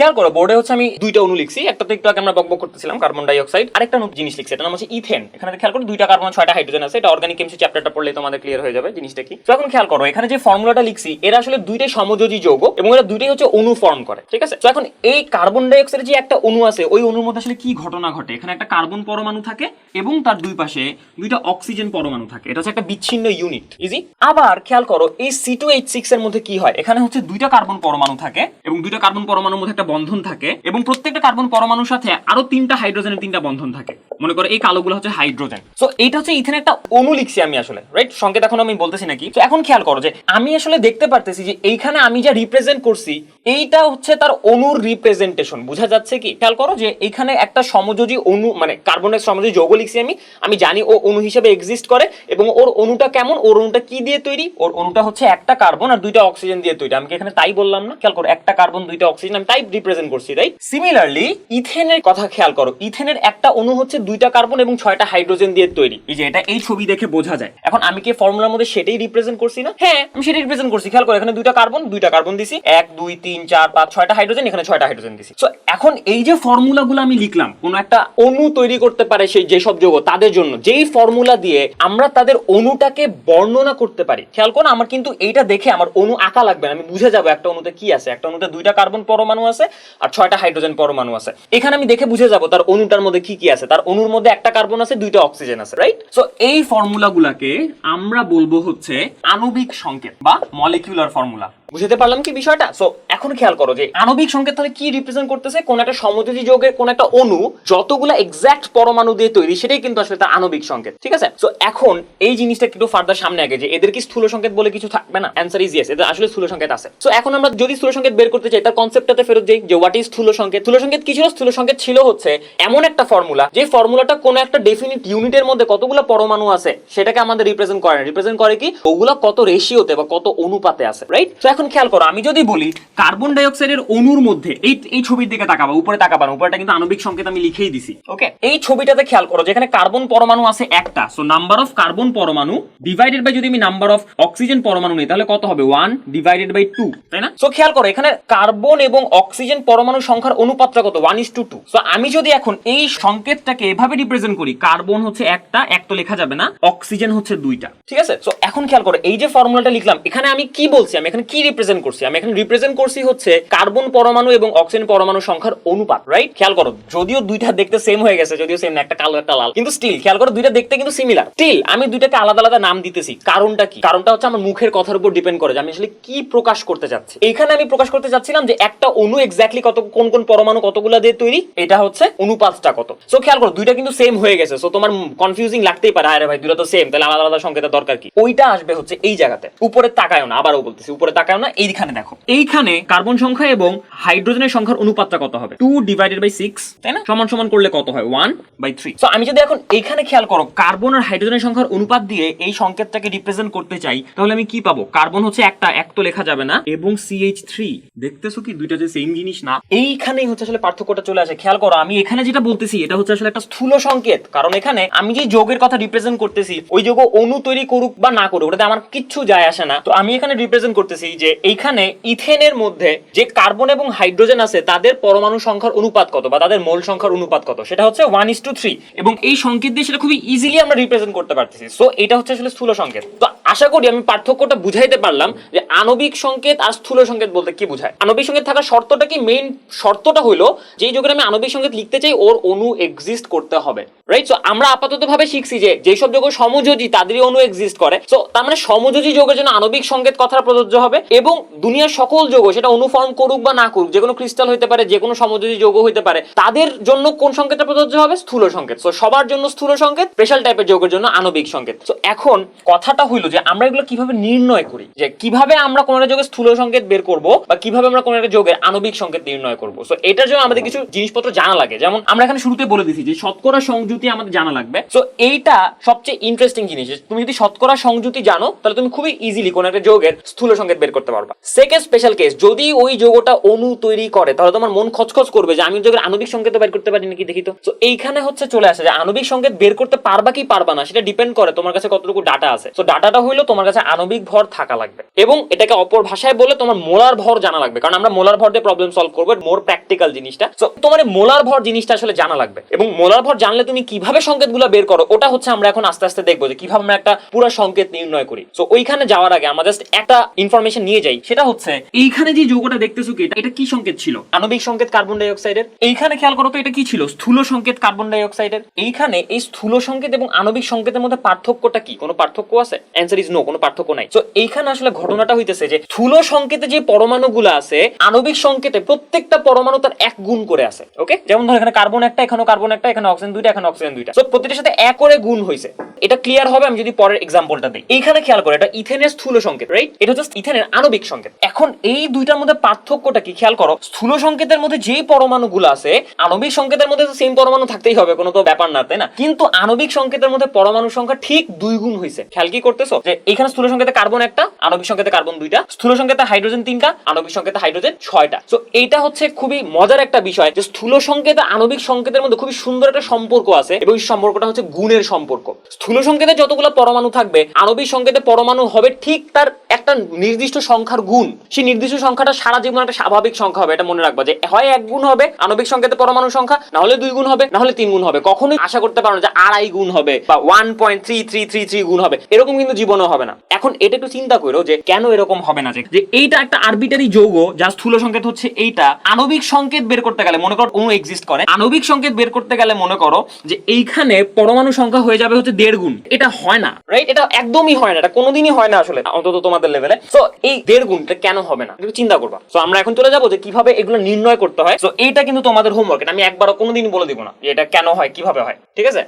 খেয়াল করো বোর্ডে হচ্ছে আমি দুইটা অণু লিখছি একটা তো একটু আগে আমরা বকবক করতেছিলাম কার্বন ডাই অক্সাইড আরেকটা জিনিস লিখছি এটা নাম হচ্ছে ইথেন এখানে খেয়াল করো, দুইটা কার্বন ছয়টা হাইড্রোজেন আছে, এটা অর্গানিক কেমিস্ট্রি চ্যাপ্টারটা পড়লে তোমাদের ক্লিয়ার হয়ে যাবে জিনিসটা কি। তো এখন খেয়াল করো, এখানে যে ফর্মুলাটা লিখছি, এরা আসলে দুইটাই সমযোজী যৌগ এবং এরা দুইটাই হচ্ছে অণু ফর্ম করে, ঠিক আছে? তো এখন এই কার্বন ডাই অক্সাইডের যে একটা অণু আছে, ওই অণুর মধ্যে আসলে কি ঘটনা ঘটে? এখানে একটা কার্বন পরমাণু থাকে এবং তার দুই পাশে দুইটা অক্সিজেন পরমাণু থাকে, এটা হচ্ছে একটা বিচ্ছিন্ন ইউনিট ইজি আবার খেয়াল করো, এই সি টু এইচ সিক্স এর মধ্যে কি হয়? এখানে হচ্ছে দুইটা কার্বন পরমাণু থাকে এবং দুইটা কার্বন পরমাণুর মধ্যে একটা বন্ধন থাকে এবং প্রত্যেকটা কার্বন পরমাণুর সাথে আরও তিনটা হাইড্রোজেনের তিনটা বন্ধন থাকে। মনে করো এই কালোগুলো হচ্ছে হাইড্রোজেন। সো এইটা হচ্ছে ইথেনের একটা অণু লিখছি আমি আসলে রাইট সংকেত এখন আমি বলতেছি নাকি? তো এখন খেয়াল করো যে আমি আসলে দেখতে পারতেছি যে এইখানে আমি যা রিপ্রেজেন্ট করছি, এইটা হচ্ছে তার অণুর রিপ্রেজেন্টেশন বোঝা যাচ্ছে কি? খেয়াল করো যে এইখানে একটা সমযোজী অণু মানে কার্বনের সমযোজী যৌগ লিখছি আমি আমি জানি ও অণু হিসেবে এক্সিস্ট করে এবং ওর অণুটা কেমন, ওর অণুটা কি দিয়ে তৈরি? ওর অণুটা হচ্ছে একটা কার্বন আর দুইটা অক্সিজেন দিয়ে তৈরি। আমি এখানে তাই বললাম না? খেয়াল করো, একটা কার্বন, দুইটা অক্সিজেন আমি তাই রিপ্রেজেন্ট করছি রাইট সিমিলারলি ইথেনের কথা খেয়াল করো, ইথেনের একটা অণু হচ্ছে দুইটা কার্বন এবং ছয়টা হাইড্রোজেন দিয়ে তৈরি। এই যে, এটা এই ছবি দেখে বোঝা যায়। এখন আমি কি ফর্মুলার মধ্যে সেটাই রিপ্রেজেন্ট করছি না? হ্যাঁ আমি সেটাই রিপ্রেজেন্ট করছি। খেয়াল করো, এখানে দুইটা কার্বন দুইটা কার্বন দিছি। এক, দুই, তিন, চার, পাঁচ, ছয়টা হাইড্রোজেন, এখানে ছয়টা হাইড্রোজেন দিছি। তো এখন এই যে ফর্মুলাগুলো আমি লিখলাম, কোন একটা অণু তৈরি করতে পারে সেই যেসব যৌগ, তাদের জন্য, যেই ফর্মুলা দিয়ে আমরা তাদের অণুটাকে বর্ণনা করতে পারি। খেয়াল করো, আমার কিন্তু এইটা দেখে আমার অণু আঁকা লাগবে আমি বুঝে যাব একটা অণুতে কি আছে। একটা অণুতে দুইটা কার্বন পরমাণু আছে আর ছয়টা হাইড্রোজেন পরমাণু আছে। এখানে আমি দেখে বুঝে যাব তার অনুটার মধ্যে কি কি আছে। তার অণুর মধ্যে একটা কার্বন আছে, দুইটা অক্সিজেন আছে রাইট সো এই ফর্মুলাগুলোকে আমরা বলব হচ্ছে আণবিক সংকেত বা মলিকিউলার ফর্মুলা বুঝতে পারলাম কি বিষয়টা? সো এখন খেয়াল করো যে আণবিক সংকেত তাহলে কি রিপ্রেজেন্ট করতেছে? কোন একটা সমযোজী যৌগের কোন একটা অণু যতগুলো এক্সাক্ট পরমাণু দিয়ে তৈরি, সেটাই কিন্তু আসলে তার আণবিক সংকেত, ঠিক আছে? সো এখন এই জিনিসটা একটু ফার্দার সামনে আগে যে এদের কি স্থূল সংকেত বলে কিছু থাকবে না? অ্যান্সার ইজ ইয়েস এদের আসলে স্থূল সংকেত আছে। সো এখন আমরা যদি স্থূল সংকেত বের করতে চাই, তার কনসেপ্টটাতে ফেরত যাই যে হোয়াট ইজ স্থূল সংকেত? স্থূল সংকেত কি ছিল? স্থূল সংকেত ছিল হচ্ছে এমন একটা ফর্মুলা যে ফর্মুলাটা কোন একটা ডেফিনিট ইউনিটের মধ্যে কতগুলো পরমাণু আছে, সেটাকে আমাদের রিপ্রেজেন্ট করে রিপ্রেজেন্ট করে কি? ওগুলো কত রেশিওতে বা কত অনুপাতে আছে রাইট তো এখন খেয়াল করো, আমি যদি বলি কার্বন ডাই অক্সাইডের অণুর মধ্যে, এই এই ছবির দিকে তাকাবা, উপরে তাকাবা না, উপরেটা কিন্তু আণবিক সংকেত আমি লিখেই দিছি ওকে এই ছবিটাতে খেয়াল করো, যেখানে কার্বন পরমাণু আছে একটা সো নাম্বার অফ কার্বন পরমাণু ডিভাইডেড বাই যদি আমি নাম্বার অফ অক্সিজেন পরমাণু নিই, তাহলে কত হবে? ওয়ান ডিভাইডেড বাই টু তাই না? সো খেয়াল করো, এখানে কার্বন এবং অক্সিজেন পরমাণু সংখ্যার অনুপাতটা কত? One is to two so আমি যদি এখন এই সংকেতটাকে এভাবে রিপ্রেজেন্ট করি কার্বন হচ্ছে একটা, এক তো লেখা যাবে না অক্সিজেন হচ্ছে দুইটা, ঠিক আছে? সো এখন খেয়াল করো, এই যে ফর্মুলাটা লিখলাম, এখানে আমি কি বলছি? আমি এখানে কি রিপ্রেজেন্ট করছি। আমি এখানে রিপ্রেজেন্ট করছি হচ্ছে কার্বন পরমাণু এবং অক্সিজেন পরমাণু সংখ্যার অনুপাত রাইট খেয়াল করো, যদিও দুইটা দেখতে সেম হয়ে গেছে, যদিও সেম একটা কালো, একটা লাল। কিন্তু স্টিল খেয়াল করো, দুইটা দেখতে কিন্তু সিমিলার স্টিল আমি দুইটাকে আলাদা আলাদা নাম দিতেছি। কারণটা কি? কারণটা হচ্ছে আমার মুখের কথার উপর ডিপেন্ড করে যে আমি আসলে কি প্রকাশ করতে চাচ্ছি এখানে আমি প্রকাশ করতে চাচ্ছিলাম যে একটা অণু এক্স্যাক্টলি কত, কোন কোন পরমাণু কতগুলো দিয়ে তৈরি, এটা হচ্ছে অনুপাতটা কত। সো খেয়াল করো, দুইটা কিন্তু সেম হয়ে গেছে। সো তোমার কনফিউজিং লাগতেই পারে, আরে ভাই, দুইটা তো সেম তাহলে আলাদা আলাদা সংকেতের দরকার কি? ওইটা আসবে হচ্ছে এই জায়গাতে। উপরে তাকায় না, আবারও বলতেছি, উপরে তাকায়ও না এইখানে দেখো। এইখানে কার্বন সংখ্যা এবং হাইড্রোজেনের সংখ্যার অনুপাতটা কত হবে? টু ডিভাইডেড বাই সিক্স তাই না? সমান সমান করলে কত হয়? ওয়ান বাই থ্রি তো আমি যদি এখন এইখানে খেয়াল করো কার্বন আর হাইড্রোজেনের সংখ্যার অনুপাত দিয়ে এই সংকেতটাকে রিপ্রেজেন্ট করতে চাই তাহলে আমি কি পাবো? কার্বন হচ্ছে একটা এক তো লেখা যাবে না এবং সিএইচ থ্রি দেখতেছো কি? দুইটা যে সেম জিনিস না? এইখানেই হচ্ছে আসলে পার্থক্যটা চলে আসে। খেয়াল করো আমি এখানে যেটা বলতেছি এটা হচ্ছে আসলে একটা স্থূল সংকেত। কারণ এখানে আমি যে যোগের কথা রিপ্রেজেন্ট করতেছি ওই যোগ অণু তৈরি করুক বা না করুক ওটাতে আমার কিচ্ছু যায় আসে না। তো আমি এখানে রিপ্রেজেন্ট করতেছি যে এইখানে ইথেনের মধ্যে যে কার্বন এবং হাইড্রোজেন আছে, তাদের পরমাণু সংখ্যার অনুপাত কত বা তাদের মোল সংখ্যার অনুপাত কত? সেটা হচ্ছে ওয়ান ইস টু থ্রি এবং এই সংকেত দিয়ে সেটা খুবই ইজিলি আমরা রিপ্রেজেন্ট করতে পারতেছি। সো এটা হচ্ছে আসলে স্থূল সংকেত। তো আশা করি আমি পার্থক্যটা বুঝাইতে পারলাম যে আণবিক সংকেত আর স্থূল সংকেত বলতে কি বোঝায়? আণবিক সংকেত থাকার শর্তটা কি? মেইন শর্তটা হলো যেই যুগে আমি আণবিক সংকেত লিখতে চাই, ওর অণু এক্সিস্ট করতে হবে। রাইট সো আমরা আপাতত ভাবে শিখছি যে যেসব যোগ সমযোজী, তাদেরই অণু এক্সিস্ট করে। সো তার মানে সমযোজী যোগের জন্য আণবিক সংকেত কথা প্রযোজ্য হবে এবং দুনিয়ার সকল যোগ, সেটা অনুফর্ম করুক বা না করুক, যে কোনো ক্রিস্টাল হইতে পারে, যে কোনো সমযোজী যোগ হইতে পারে, তাদের জন্য কোন সংকেতটা প্রযোজ্য হবে? স্থূল সংকেত। সো সবার জন্য স্থূল সংকেত স্পেশাল টাইপের যোগের জন্য আণবিক সংকেত। সো এখন কথাটা হইল যে আমরা এগুলো কীভাবে নির্ণয় করি? যে কীভাবে আমরা কোন একটা যোগের স্থূল সংকেত বের করব বা কীভাবে আমরা কোন একটা যোগের আণবিক সংকেত নির্ণয় করব? সো এটার জন্য আমাদের কিছু জিনিসপত্র জানা লাগে। যেমন আমরা এখানে শুরুতে বলে দিছি যে শতকরা সংযুতি আমাদের জানা লাগবে। সো এইটা সবচেয়ে ইন্টারেস্টিং জিনিস তুমি যদি শতকরা সংযুতি জানো, তাহলে তুমি খুবই ইজিলি কোন একটা যৌগের স্থূল সংকেত বের করতে পারবা। সেকেন্ড স্পেশাল কেস যদি ওই যোগটা অণু তৈরি করে, তাহলে তোমার মন খচখচ করবে যে আমি যৌগের আণবিক সংকেত বের করতে পারি নাকি দেখি তো? তো এইখানে হচ্ছে চলে আসে যে আণবিক সংকেত বের করতে পারবা কি পারবা না, সেটা ডিপেন্ড করে তোমার কাছে কতটুকু ডাটা আছে। তো ডাটাটা হইল তোমার কাছে আণবিক ভর থাকা লাগবে। এবং এটাকে অপর ভাষায় বলে তোমার মোলার ভর জানা লাগবে। কারণ আমরা মোলার ভর দিয়ে প্রবলেম সলভ করব মোর প্র্যাকটিক্যাল জিনিসটা। তোমার মোলার ভর জিনিসটা আসলে জানা লাগবে। এবং মোলার ভর জানলে তুমি কীভাবে সংকেতগুলো বের করো, ওটা হচ্ছে আমরা এখন আস্তে আস্তে দেখব যে কীভাবে আমরা একটা পুরো সংকেত নির্ণয় করি। তো ওইখানে যাওয়ার আগে আমরা জাস্ট একটা ইনফরমেশন নিয়ে যাই, সেটা হচ্ছে এইখানে যে যৌগটা দেখতেছো কি, এটা- কি সংকেত ছিল? আণবিক সংকেত কার্বন ডাই অক্সাইডের এইখানে খেয়াল করো তো, এটা কি ছিল? স্থূল সংকেত কার্বন ডাই অক্সাইডের এইখানে এই স্থূল সংকেত এবং আণবিক সংকেতের মধ্যে পার্থক্যটা কি? কোনো পার্থক্য আছে? অ্যান্সার ইজ নো কোনো পার্থক্য নাই। তো এইখানে আসলে ঘটনাটা হইতেছে যে, স্থূল সংকেতে যে পরমাণুগুলো আছে, আণবিক সংকেতে প্রত্যেকটা পরমাণু তার এক গুণ করে আছে ওকে যেমন ধর এখানে কার্বন একটা এখানে কার্বন একটা, এখানে অক্সিজেন দুইটা, এখানে অক্সিজেন দুইটা। তো প্রতিটার সাথে এক করে গুণ হয়েছে এটা ক্লিয়ার হবে, আমি যদি পরের এক্সাম্পলটা দিই। এইখানে খেয়াল করে, এটা ইথেনের স্থূল সংকেত রাইট এটা জাস্ট ইথেনের আণবিক সংকেত। এখন এই দুইটার মধ্যে পার্থক্যটা কি? খেয়াল করো, স্থূল সংকেতের মধ্যে যেই পরমাণুগুলো আছে, আণবিক সংকেতের মধ্যে তো সেম পরমাণু থাকতেই হবে, কোনো তো ব্যাপার না, তাই না? কিন্তু আণবিক সংকেতের মধ্যে পরমাণু সংখ্যা ঠিক দুই গুণ হয়েছে খেয়াল কি করতেছো? যে এখানে স্থূল সংকেতে কার্বন একটা, আণবিক সংকেতে কার্বন দুইটা, স্থূল সংকেতে হাইড্রোজেন তিনটা, আণবিক সংকেতে হাইড্রোজেন ছয়টা। তো এইটা হচ্ছে খুবই মজার একটা বিষয় যে স্থূল সংকেতে আণবিক সংকেতের মধ্যে খুবই সুন্দর একটা সম্পর্ক আছে এবং এই সম্পর্কটা হচ্ছে গুণের সম্পর্ক। স্থূল সংকেতে যতগুলো পরমাণু থাকবে, আণবিক সংকেতে পরমাণু হবে ঠিক তার একটা নির্দিষ্ট সংখ্যার গুণ। সেই নির্দিষ্ট সংখ্যাটা সারা জীবন একটা স্বাভাবিক সংখ্যা হবে, এটা মনে রাখবা যে হয় এক গুণ হবে আণবিক সংকেতে পরমাণু সংখ্যা, না হলে দুই গুণ হবে, না হলে তিন গুণ হবে। কখনোই আশা করতে পারো না যে আড়াই গুণ হবে বা one point three three three three গুণ হবে। এরকম কিন্তু জীবনেও হবে না। এখন এটা একটু চিন্তা করো যে কেন এরকম হবে না যে যে এইটা একটা আরবিটারি যৌগ, যার স্থূল সংকেত হচ্ছে এইটা। আণবিক সংকেত বের করতে গেলে মনে করো অণু এক্সিস্ট করে। আণবিক সংকেত বের করতে গেলে মনে করো যে এইখানে পরমাণু সংখ্যা হয়ে যাবে হচ্ছে দেড় গুণ। এটা হয় না রাইট এটা একদমই হয় না, এটা কোনোদিনই হয় না আসলে। অন্তত তোমাদের লেভেলে তো এই দেড় গুণটা কেন হবে না? একটু চিন্তা করবা। তো আমরা এখন চলে যাব যে কীভাবে এগুলো নির্ণয় করতে হয়। তো এইটা কিন্তু তোমাদের হোমওয়ার্ক আমি একবারও কোনোদিন বলে দিব না যে এটা কেন হয়, কীভাবে হয়। ঠিক আছে?